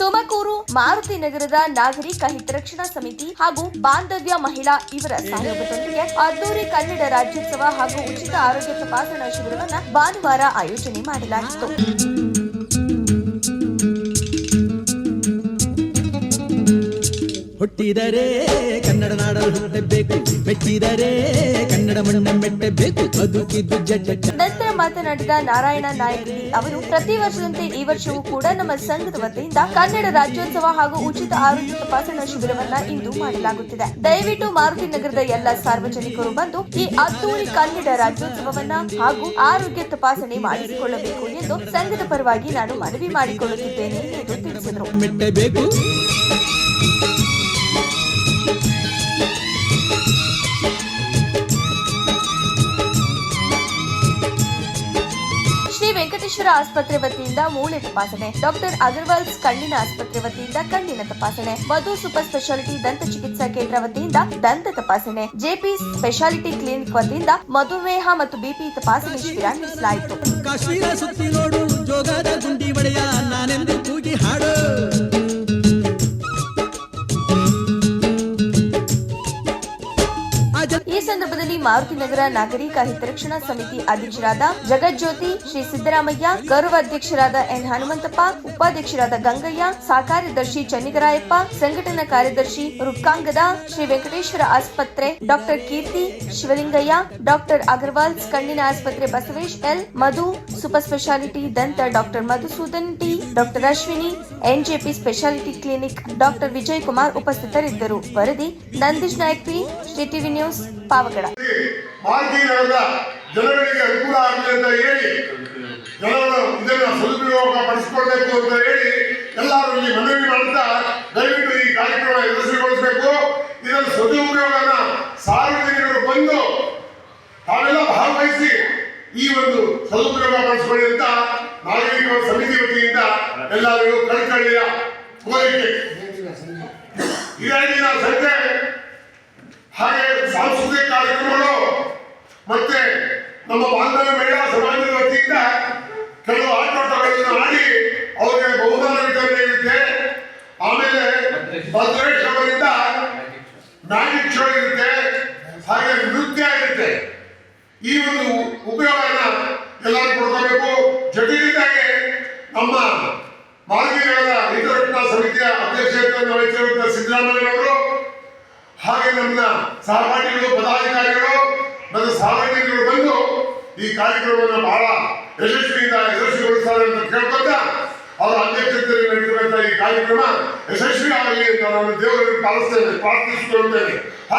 ತುಮಕೂರು, ಮಾರುತಿ ನಗರದ ನಾಗರಿಕ ಹಿತರಕ್ಷಣಾ ಸಮಿತಿ ಹಾಗೂ ಬಾಂಧವ್ಯ ಮಹಿಳಾ ಇವರ ಸಹಯೋಗದೊಂದಿಗೆ ಅದ್ದೂರಿ ಕನ್ನಡ ರಾಜ್ಯೋತ್ಸವ ಹಾಗೂ ಉಚಿತ ಆರೋಗ್ಯ ತಪಾಸಣಾ ಶಿಬಿರವನ್ನು ಭಾನುವಾರ ಆಯೋಜನೆ ಮಾಡಲಾಗಿತ್ತು. ಹುಟ್ಟಿದರೆ ಕನ್ನಡ ನಾಡಲು ಹುಟ್ಟಬೇಕು. ಮೆಚ್ಚಿದರೆ ಕನ್ನಡ ಮಣ್ಣ ಮೆಟ್ಟಬೇಕು. ಬದುಕಿದ್ದು ನಂತರ ಮಾತನಾಡಿದ ನಾರಾಯಣ ನಾಯಕಿ ಅವರು ಪ್ರತಿ ವರ್ಷದಂತೆ ಈ ವರ್ಷವೂ ಕೂಡ ನಮ್ಮ ಸಂಘದ ವತಿಯಿಂದ ಕನ್ನಡ ರಾಜ್ಯೋತ್ಸವ ಹಾಗೂ ಉಚಿತ ಆರೋಗ್ಯ ತಪಾಸಣಾ ಶಿಬಿರವನ್ನ ಇಂದು ಮಾಡಲಾಗುತ್ತಿದೆ. ದಯವಿಟ್ಟು ಮಾರುತಿ ನಗರದ ಎಲ್ಲ ಸಾರ್ವಜನಿಕರು ಬಂದು ಈ ಅದ್ದೂರಿ ಕನ್ನಡ ರಾಜ್ಯೋತ್ಸವವನ್ನ ಹಾಗೂ ಆರೋಗ್ಯ ತಪಾಸಣೆ ಮಾಡಿಸಿಕೊಳ್ಳಬೇಕು ಎಂದು ಸಂಘದ ಪರವಾಗಿ ನಾನು ಮನವಿ ಮಾಡಿಕೊಳ್ಳುತ್ತಿದ್ದೇನೆ ಎಂದು ತಿಳಿಸಿದರು. ವೆಂಕಟೇಶ್ವರ ಆಸ್ಪತ್ರೆ ವತಿಯಿಂದ ಮೂಳೆ ತಪಾಸಣೆ. ಡಾಕ್ಟರ್ ಅಗರ್ವಾಲ್ಸ್ ಕಣ್ಣಿನ ಆಸ್ಪತ್ರೆ ವತಿಯಿಂದ ಕಣ್ಣಿನ ತಪಾಸಣೆ. ಮಧು ಸೂಪರ್ ಸ್ಪೆಷಾಲಿಟಿ ದಂತ ಚಿಕಿತ್ಸಾ ಕೇಂದ್ರ ವತಿಯಿಂದ ದಂತ ತಪಾಸಣೆ. ಜೆಪಿ ಸ್ಪೆಷಾಲಿಟಿ ಕ್ಲಿನಿಕ್ ವತಿಯಿಂದ ಮಧುಮೇಹ ಮತ್ತು ಬಿಪಿ ತಪಾಸಣೆ ಶಿಬಿರ ನಡೆಸಲಾಯಿತು. ಸಂದರ್ಭದಲ್ಲಿ ಮಾರುತಿ ನಗರ ನಾಗರಿಕ ಹಿತರಕ್ಷಣಾ ಸಮಿತಿ ಅಧ್ಯಕ್ಷರಾದ ಜಗಜ್ಯೋತಿ ಶ್ರೀ ಸಿದ್ದರಾಮಯ್ಯ, ಗೌರವ ಅಧ್ಯಕ್ಷರಾದ ಎನ್ ಹನುಮಂತಪ್ಪ, ಉಪಾಧ್ಯಕ್ಷರಾದ ಗಂಗಯ್ಯ, ಸಹಕಾರ್ಯದರ್ಶಿ ಚನ್ನಿಗರಾಯಪ್ಪ, ಸಂಘಟನಾ ಕಾರ್ಯದರ್ಶಿ ರುಕ್ಕಾಂಗದ ಶ್ರೀ ವೆಂಕಟೇಶ್ವರ ಆಸ್ಪತ್ರೆ ಡಾಕ್ಟರ್ ಕೀರ್ತಿ ಶಿವಲಿಂಗಯ್ಯ, ಡಾಕ್ಟರ್ ಅಗರ್ವಾಲ್ ಕಣ್ಣಿನ ಆಸ್ಪತ್ರೆ Basavesh L, Madhu super speciality ದಂತ doctor Madhusudan T, doctor Ashwini, NJP speciality clinic doctor Vijay Kumar ಉಪಸ್ಥಿತರಿದ್ದರು. ವರದಿ Nandish Nayak P TV news Pavagada. ಮಾಹಿತಿ ಜನಗಳಿಗೆ ಅನುಕೂಲ ಆಗಲಿ ಅಂತ ಹೇಳಿ ಜನರು ಇದನ್ನು ಸದುಪಯೋಗ ಪಡಿಸಿಕೊಳ್ಬೇಕು ಅಂತ ಹೇಳಿ ಎಲ್ಲರೂ ಇಲ್ಲಿ ಮನವಿ ಮಾಡುತ್ತಾ ದಯವಿಟ್ಟು ಈ ಕಾರ್ಯಕ್ರಮ ಯಶಸ್ವಿಗೊಳಿಸಬೇಕು. ಇದನ್ನು ಸದುಪಯೋಗನ ಸಾರ್ವಜನಿಕರು ಬಂದು ತಾವೆಲ್ಲ ಭಾಗವಹಿಸಿ ಈ ಒಂದು ಸದುಪಯೋಗ ಪಡಿಸಿಕೊಳ್ಳಿ ಅಂತ ನಾಗರಿಕ ಸಮಿತಿ ವತಿಯಿಂದ ಎಲ್ಲರಿಗೂ ಕಳ್ಕಳಿಯ ಕೋರಿಕೆ. ಇದಾಗಿ ನಾವು ಸಂಜೆ ಹಾಗೆ ಸಾಂಸ್ಕೃತಿಕ ಕಾರ್ಯಕ್ರಮಗಳು ಮತ್ತೆ ನಮ್ಮ ಬಾಂಧವ್ಯ ಮಹಿಳಾ ಸಮಾಜದ ವತಿಯಿಂದ ಕೆಲವು ಆಟೋಟಗಳನ್ನು ಮಾಡಿ ಅವರಿಗೆ ಬಹುಮಾನ ವಿತರಣೆ ಇರುತ್ತೆ. ಆಮೇಲೆ ಭದ್ರೇಶ್ ಅವರಿಂದ ಮ್ಯಾಜಿಕ್ ಶೋ ಇರುತ್ತೆ ಹಾಗೆ ನೃತ್ಯ ಇರುತ್ತೆ. ಈ ಒಂದು ಉಪಯೋಗನ ಎಲ್ಲರೂ ಪಡ್ಕೋಬೇಕು. ಜೊತೆಗಿದ್ದಾಗೆ ನಮ್ಮ ಮಾರ್ಗಿಗಳ ಹಿತರಕ್ಷಣಾ ಸಮಿತಿಯ ಅಧ್ಯಕ್ಷತೆಯನ್ನು ವಹಿಸಿರುವಂತಹ ಸಿದ್ದರಾಮಯ್ಯನವರು ಹಾಗೆ ನಮ್ಮ ಸಹಪಾಠಿಗಳು ಪದಾಧಿಕಾರಿಗಳು ನನ್ನ ಸಾರ್ವಜನಿಕರು ಬಂದು ಈ ಕಾರ್ಯಕ್ರಮವನ್ನು ಬಹಳ ಯಶಸ್ವಿಯಿಂದ ಯಶಸ್ವಿಗೊಳಿಸ್ತಾರೆ ಅಂತ ಕೇಳ್ಕೊಂತ ಅವರ ಅಧ್ಯಕ್ಷತೆಯಲ್ಲಿ ನಡೆದಿರುವಂತಹ ಈ ಕಾರ್ಯಕ್ರಮ ಯಶಸ್ವಿ ಆಗಲಿ ಅಂತ ನಾನು ದೇವರನ್ನು ಪಾಲಿಸ್ತೇನೆ ಪ್ರಾರ್ಥಿಸಿಕೊಳ್ಳುತ್ತೇನೆ.